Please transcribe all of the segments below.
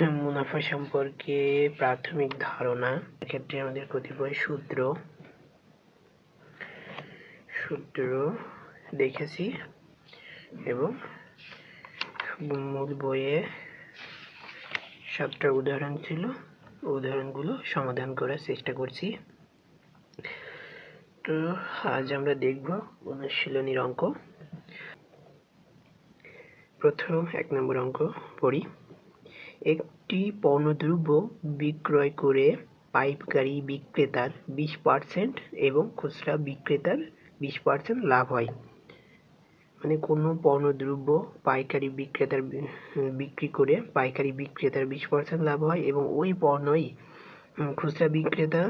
মুনাফা সম্পর্কে প্রাথমিক ধারণা, এক্ষেত্রে আমাদের কতিপয় সূত্র। সূত্র দেখেছি এবং মূল বইয়ে সাতটা উদাহরণ ছিল, উদাহরণগুলো সমাধান করার চেষ্টা করছি। তো আজ আমরা দেখব অনুশীলনীর অঙ্ক। প্রথম এক নম্বর অঙ্ক পড়ি। একটি পণ্যদ্রব্য বিক্রয় করে পাইকারি বিক্রেতার বিশ পার্সেন্ট এবং খুচরা বিক্রেতার বিশ পার্সেন্ট লাভ হয়। মানে কোনো পণ্যদ্রব্য পাইকারি বিক্রেতার বিক্রি করে পাইকারি বিক্রেতার বিশ পার্সেন্ট লাভ হয় এবং ওই পণ্যই খুচরা বিক্রেতা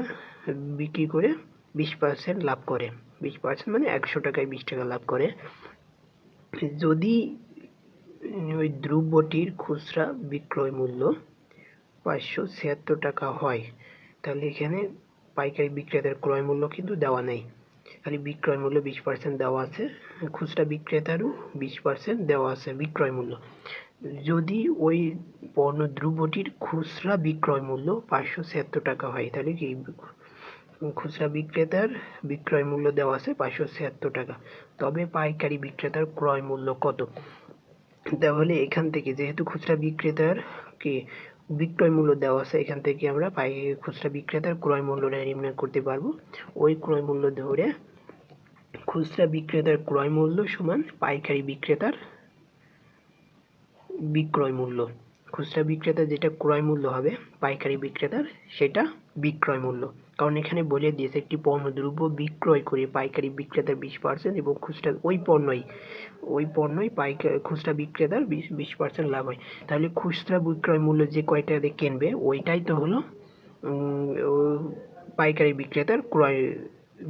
বিক্রি করে বিশ পার্সেন্ট লাভ করে। বিশ পার্সেন্ট মানে একশো টাকায় বিশ টাকা লাভ করে। যদি ওই দ্রব্যটির খুচরা বিক্রয় মূল্য পাঁচশো ছিয়াত্তর টাকা হয়। তাহলে এখানে পাইকারি বিক্রেতার ক্রয় মূল্য কিন্তু দেওয়া নেই। খালি বিক্রয় মূল্য বিশ পার্সেন্ট দেওয়া আছে, খুচরা বিক্রেতারও বিশ পার্সেন্ট দেওয়া আছে বিক্রয় মূল্য। যদি ওই পণ্য দ্রব্যটির খুচরা বিক্রয় মূল্য পাঁচশো ছিয়াত্তর টাকা হয়, তাহলে কি খুচরা বিক্রেতার বিক্রয় মূল্য দেওয়া আছে পাঁচশো ছিয়াত্তর টাকা। তবে পাইকারি বিক্রেতার ক্রয় মূল্য কত? তাহলে এখান থেকে যেহেতু খুচরা বিক্রেতার কি বিক্রয় মূল্য দেওয়া আছে, এখান থেকে আমরা পাই খুচরা বিক্রেতার ক্রয় মূল্যটা নির্ণয় করতে পারব। ওই ক্রয় মূল্য ধরে খুচরা বিক্রেতার ক্রয় মূল্য সমান পাইকারি বিক্রেতার বিক্রয় মূল্য। খুচরা বিক্রেতা যেটা ক্রয় মূল্য হবে, পাইকারি বিক্রেতার, সেটা বিক্রয় মূল্য। কারণ এখানে বলে দিয়েছে একটি পণ্য দ্রব্য বিক্রয় করে পাইকারি বিক্রেতার বিশ পার্সেন্ট এবং খুচরা ওই পণ্যই ওই পণ্যই পাইকারি খুচরা বিক্রেতার বিশ বিশ পার্সেন্ট লাভ হয়। তাহলে খুচরা বিক্রয় মূল্য যে কয়টা দিয়ে কিনবে, ওইটাই তো হলো পাইকারি বিক্রেতার ক্রয়,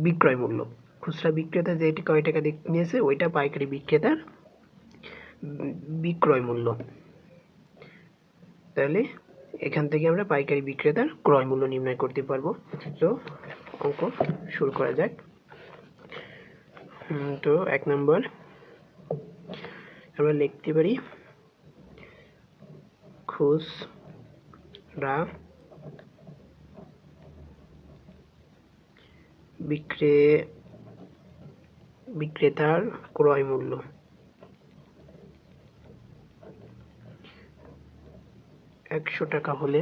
বিক্রয় মূল্য। খুচরা বিক্রেতা যেটি কয় টাকা দিয়ে কিনেছে ওইটা পাইকারি বিক্রেতার বিক্রয় মূল্য। তাহলে এখান থেকে আমরা পাইকারি বিক্রেতার ক্রয় মূল্য নির্ণয় করতে পারব। তো অঙ্ক শুরু করা যাক। তো এক নম্বর, আমরা লিখতে পারি, খুচরা বিক্রে, বিক্রেতার ক্রয় মূল্য। একশো টাকা হলে।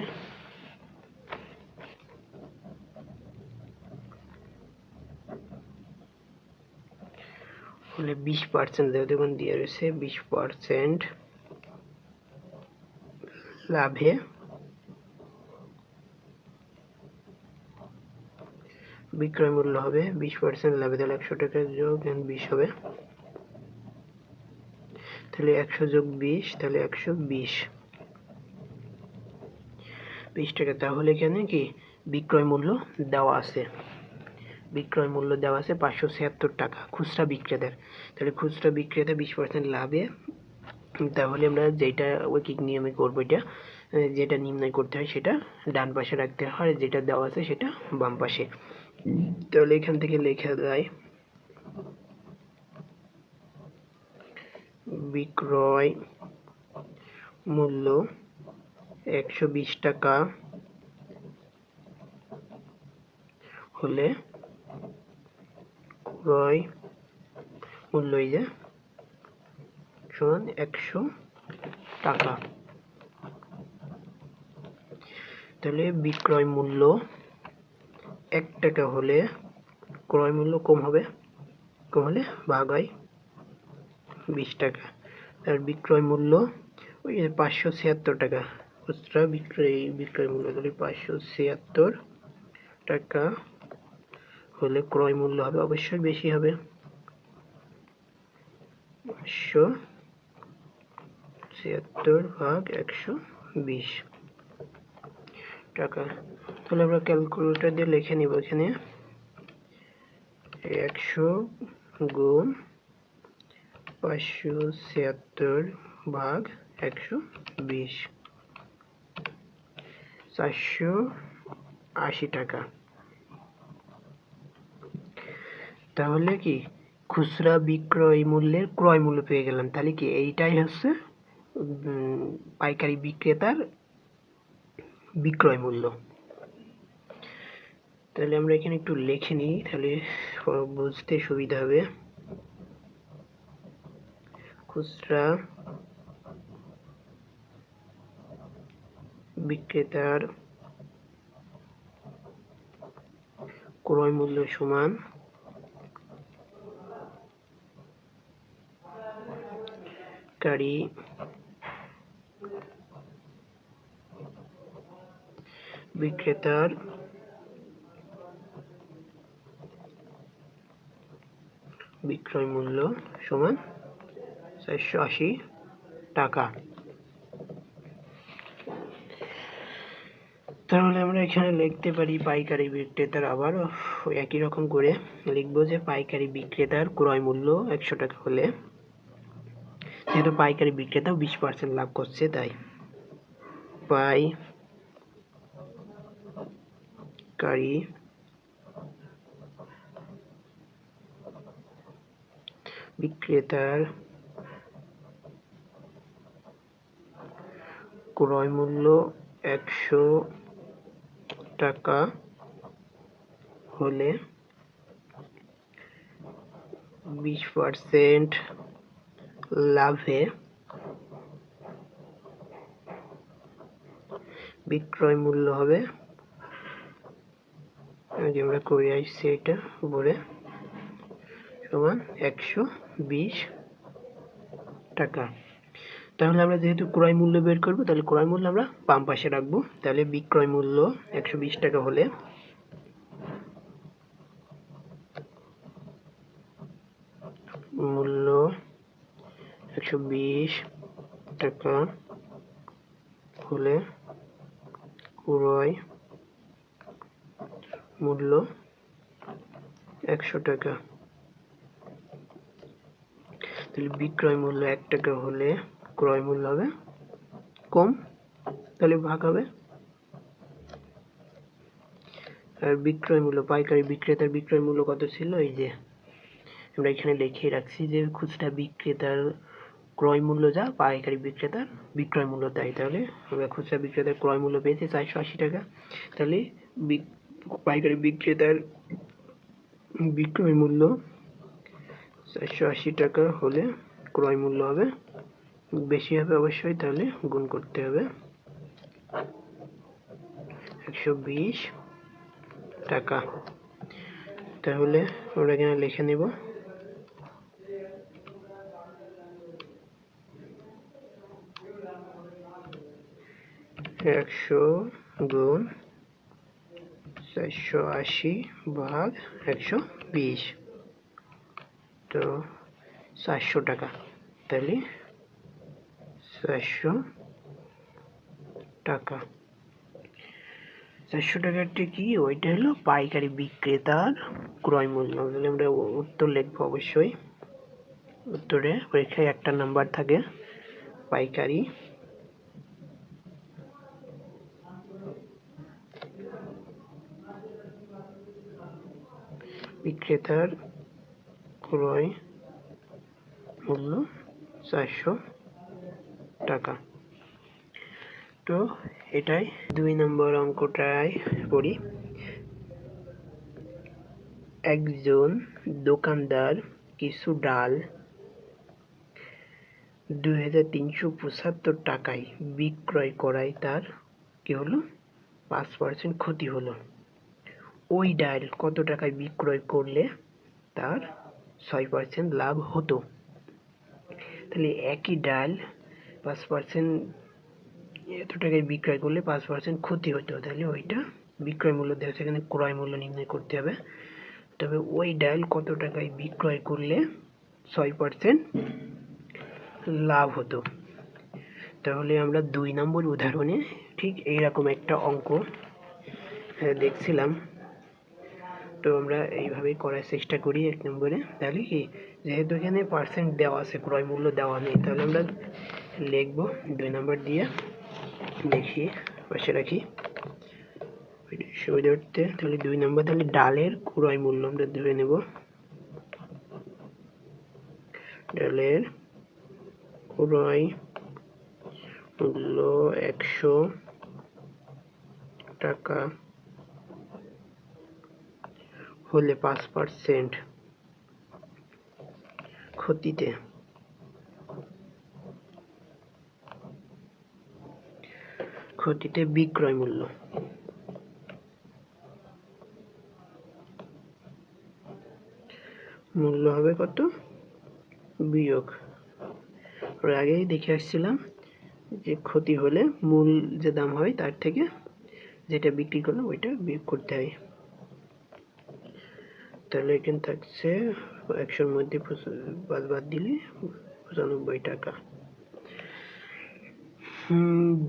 হলে বিশ পার্সেন্ট দেখুন, দিয়ে রয়েছে বিশ পার্সেন্ট লাভে। বিক্রয় মূল্য হবে বিশ পার্সেন্ট লাভে, তাহলে একশো টাকা যোগ বিশ হবে। তাহলে একশো যোগ বিশ, তাহলে একশো বিশ। বিশ টাকা তাহলে এখানে কি? বিক্রয় মূল্য দেওয়া আছে। বিক্রয় মূল্য দেওয়া আছে পাঁচশো ছিয়াত্তর টাকা। খুচরা বিক্রেতার। তাহলে খুচরা বিক্রেতা বিশ পার্সেন্ট লাভে। তাহলে আমরা যেটা ঐকিক নিয়মে করব এটা, যেটা নির্ণয় করতে হয় সেটা ডান পাশে রাখতে হয় যেটা দেওয়া আছে সেটা বাম পাশে। তাহলে এখান থেকে লেখা যায়, বিক্রয় মূল্য একশো বিশ টাকা হলে ক্রয় মূল্য যে সমান একশো টাকা। তাহলে বিক্রয় মূল্য এক টাকা হলে ক্রয় মূল্য কম হবে, কম হলে ভাগ হয় বিশ টাকা। তার বিক্রয় মূল্য ওই পাঁচশো ছিয়াত্তর টাকা। খুচরা বিক্রয় বিক্রয় মূল্য তাহলে পাঁচশো ছিয়াত্তর টাকা। হলে ক্রয় মূল্য হবে অবশ্যই বেশি হবে। পাঁচশো ছিয়াত্তর ভাগ একশো বিশ টাকা। তাহলে আমরা ক্যালকুলেটর দিয়ে লিখে নিব এখানে। একশো গুণ পাঁচশো ছিয়াত্তর ভাগ একশো বিশ। চারশো আশি টাকা। তাহলে কি খুচরা বিক্রয় মূল্যের ক্রয় মূল্য পেয়ে গেলাম। তাহলে কি এইটাই হচ্ছে পাইকারি বিক্রেতার বিক্রয় মূল্য। তাহলে আমরা এখানে একটু লিখে নিই, তাহলে বুঝতে সুবিধা হবে। খুচরা বিক্রেতার ক্রয় মূল্য সমান। কারি বিক্রেতার বিক্রয় মূল্য সমান চারশো আশি টাকা তাহলে আমরা এখানে লিখতে পারি পাইকারি বিক্রেতার আবার একই রকম করে লিখব যে পাইকারি বিক্রেতার ক্রয় মূল্য একশো টাকা হলে। যেহেতু পাইকারি বিক্রেতাও বিশ পার্সেন্ট লাভ করছে, তাই। পাই কারি বিক্রেতার ক্রয় মূল্য একশো টাকা হলে বিশ পার্সেন্ট লাভে বিক্রয় মূল্য হবে। যে আমরা করে আসছি এটা উপরে। সমান একশো বিশ টাকা। তাহলে আমরা যেহেতু ক্রয় মূল্য বের করব, তাহলে ক্রয় মূল্য আমরা বাম পাশে রাখব। তাহলে বিক্রয় মূল্য একশো বিশ টাকা হলে। মূল্য একশো বিশ টাকা হলে ক্রয় মূল্য একশো টাকা। তাহলে বিক্রয় মূল্য এক টাকা হলে ক্রয় মূল্য হবে। কম, তাহলে ভাগ হবে। আর বিক্রয় মূল্য, পাইকারি বিক্রেতার বিক্রয় মূল্য কত ছিল? এই যে, আমরা এখানে লিখে রাখছি যে খুচরা বিক্রেতার ক্রয় মূল্য যা, পাইকারি বিক্রেতার বিক্রয় মূল্য তাই। তাহলে আমরা খুচরা বিক্রেতার ক্রয় মূল্য পেয়েছি চারশো আশি টাকা। তাহলে পাইকারি বিক্রেতার বিক্রয় মূল্য চারশো আশি টাকা হলে ক্রয় মূল্য হবে। বেশি হবে অবশ্যই, তাহলে গুণ করতে হবে। একশো বিশ টাকা। তাহলে আমরা এখানে লিখে নেব। একশো গুণ চারশো আশি ভাগ একশো বিশ। তো চারশো টাকা। তাহলে চারশো টাকা। চারশো টাকাটি কি? ওইটা হলো পাইকারি বিক্রেতার ক্রয় মূল্য। আমরা উত্তর লিখব অবশ্যই। উত্তরে পরীক্ষায় একটা নাম্বার থাকে, পাইকারি। বিক্রেতার ক্রয় মূল্য চারশো টাকা। তো এটাই দুই নম্বর অঙ্কটায় পড়ি। একজন দোকানদার কিছু ডাল দুই হাজার তিনশো পঁচাত্তর টাকায় বিক্রয় করায় তার কি হলো? পাঁচ পার্সেন্ট ক্ষতি হলো। ওই ডাল কত টাকায় বিক্রয় করলে তার ছয় পার্সেন্ট লাভ হতো? তাহলে একই ডাল পাঁচ পার্সেন্ট এত টাকায় বিক্রয় করলে পাঁচ পার্সেন্ট ক্ষতি হতো। তাহলে ওইটা বিক্রয় মূল্য দেওয়া সেখানে ক্রয় মূল্য নির্ণয় করতে হবে। তবে ওই ডাল কত টাকায় বিক্রয় করলে ছয় পার্সেন্ট লাভ হতো? তাহলে আমরা দুই নম্বর উদাহরণে ঠিক এইরকম একটা অঙ্ক দেখছিলাম। তো আমরা এইভাবেই করার চেষ্টা করি এক নম্বরে। তাহলে কি? যেহেতু এখানে পার্সেন্ট দেওয়া আছে, ক্রয় মূল্য দেওয়া নেই, তাহলে আমরা লিখব, দুই নম্বর দিয়ে লিখি পাশে রাখি। সুবিধার্থে তাহলে দুই নম্বর, তাহলে ডালের ক্রয় মূল্য আমরা ধরে নেব। ডালের ক্রয় মূল্য একশো টাকা হলে পাঁচ পার্সেন্ট ক্ষতিতে। ক্ষতিতে বিক্রয় মূল্য। মূল্য হবে কত? বিয়োগ। ওর আগেই দেখে আসছিলাম যে ক্ষতি হলে মূল যে দাম হয় তার থেকে যেটা বিক্রি করলাম ওইটা বিয়োগ করতে হয়। তাহলে এখানে থাকছে একশোর মধ্যে বাদ বাদ দিলে পঁচানব্বই টাকা।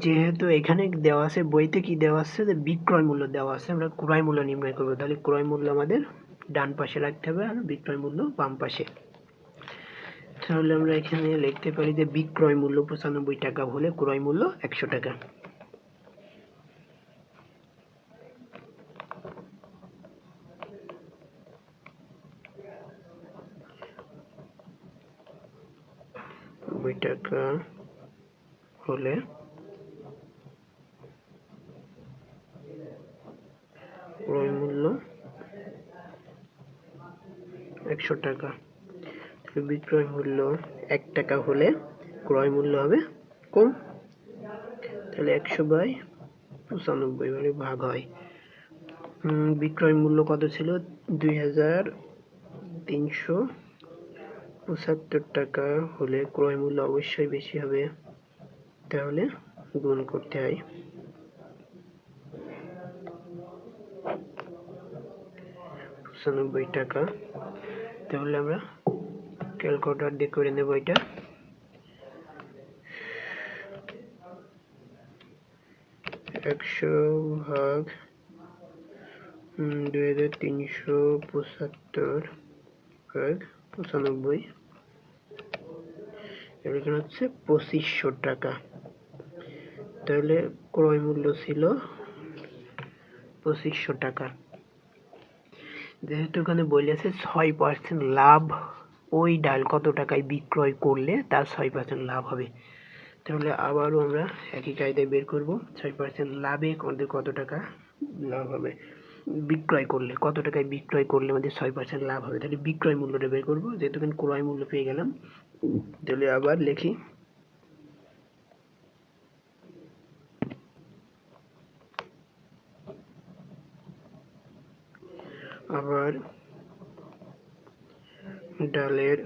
যেহেতু এখানে দেওয়া আছে, বইতে কি দেওয়া আছে? যে বিক্রয় মূল্য দেওয়া আছে। আমরা ক্রয় মূল্য নির্ণয় করব। তাহলে ক্রয় মূল্য আমাদের ডান পাশে রাখতে হবে আর বিক্রয় মূল্য বাম পাশে। তাহলে আমরা এখানে লিখতে পারি যে বিক্রয় মূল্য পঁচানব্বই টাকা হলে ক্রয় মূল্য একশো টাকা। টাকা। হলে ক্রয় মূল্য একশো টাকা। বিক্রয় মূল্য এক টাকা হলে ক্রয় মূল্য হবে কম। তাহলে একশো বাই পঁচানব্বই মানে ভাগ হয়। বিক্রয় মূল্য কত ছিল? দুই হাজার তিনশো পঁচাত্তর টাকা হলে ক্রয় মূল্য অবশ্যই বেশি হবে। তাহলে গুণ করতে হয়। পঁচানব্বই টাকা। তাহলে আমরা ক্যালকুলেটর দিয়ে করে নেব এটা। একশো ভাগ দুই হাজার তিনশো পঁচাত্তর ভাগ পঁচানব্বই। এখানে হচ্ছে পঁচিশশো টাকা। তাহলে ক্রয় মূল্য ছিল পঁচিশশো টাকা। যেহেতু এখানে বলেছে ছয় পার্সেন্ট লাভ, ওই ডাল কত টাকায় বিক্রয় করলে তার ছয় পার্সেন্ট লাভ হবে। তাহলে আবারও আমরা একই কায়দায় বের করব, ছয় পার্সেন্ট লাভে আমাদের কত টাকা লাভ হবে? বিক্রয় করলে, কত টাকায় বিক্রয় করলে আমাদের ছয় পার্সেন্ট লাভ হবে? তাহলে বিক্রয় মূল্যটা বের করব, যেহেতু ক্রয় মূল্য পেয়ে গেলাম। তাহলে আবার লিখি আবার ডালের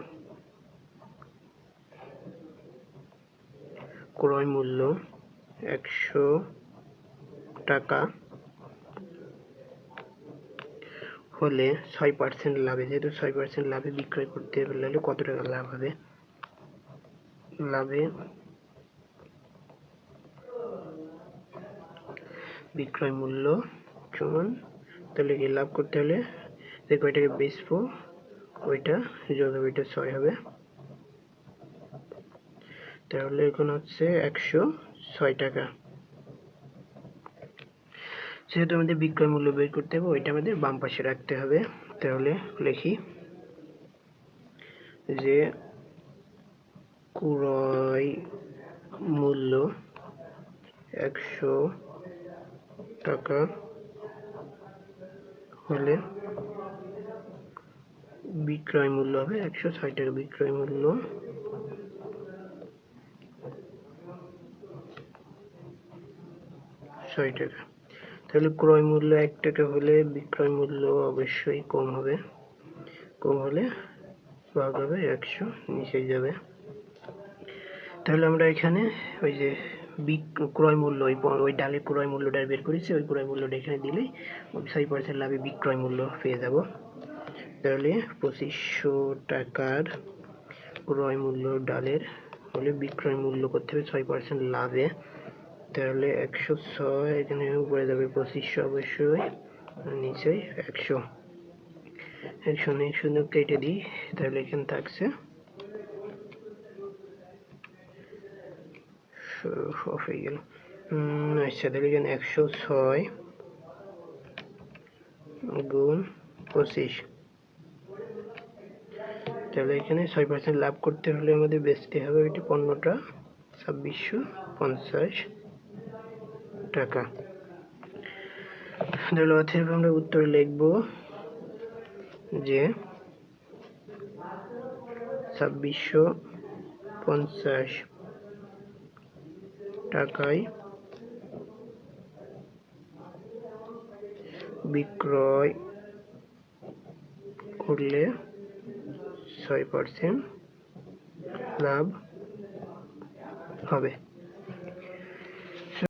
ক্রয় মূল্য একশো টাকা হলে ছয় পার্সেন্ট লাভে। যেহেতু ছয় পার্সেন্ট লাভে বিক্রয় করতে পারলে কত টাকা লাভ হবে? লাভে বিক্রয় মূল্য সমান তাহলে কি লাভ করতে হলে যে কয়টাকে বেচবো ওইটা যোগ হবে এটা ছয় হবে। তাহলে এখন হচ্ছে একশো ছয় টাকা। যেহেতু আমাদের বিক্রয় মূল্য বের করতে হবে, ওইটা আমাদের বাম পাশে রাখতে হবে। তাহলে লিখি যে ক্রয় মূল্য একশো টাকা হলে বিক্রয় মূল্য হবে একশো ছয় টাকা বিক্রয় মূল্য। ছয় টাকা। তাহলে ক্রয় মূল্য এক টাকা হলে বিক্রয় মূল্য অবশ্যই কম হবে। কম হলে ভাগ হবে একশো, নিচে যাবে। তাহলে আমরা এখানে ওই যে বিক- ক্রয় মূল্য, ওই ডালের ক্রয় মূল্যটা বের করেছি ওই ক্রয় মূল্যটা এখানে দিলেই ছয় পার্সেন্ট লাভে বিক্রয় মূল্য পেয়ে যাব। তাহলে পঁচিশশো টাকার ক্রয় মূল্য ডালের হলে বিক্রয় মূল্য করতে হবে ছয় পার্সেন্ট লাভে। তাহলে একশো ছয় এখানে উপরে যাবে পঁচিশশো অবশ্যই নিচে একশো। একশো শূন্য কেটে দিই, তাহলে এখানে থাকছে অফ হয়ে গেল আচ্ছা এখানে একশো ছয় গুণ পঁচিশ তাহলে এখানে ছয় পার্সেন্ট লাভ করতে হলে আমাদের বেচতে হবে ওইটি পণ্যটা ছাব্বিশশো পঞ্চাশ টাকা তাহলে অথের আমরা উত্তরে লিখব যে ছাব্বিশশো পঞ্চাশ টাকায় বিক্রয় করলে ছয় পার্সেন্ট লাভ হবে।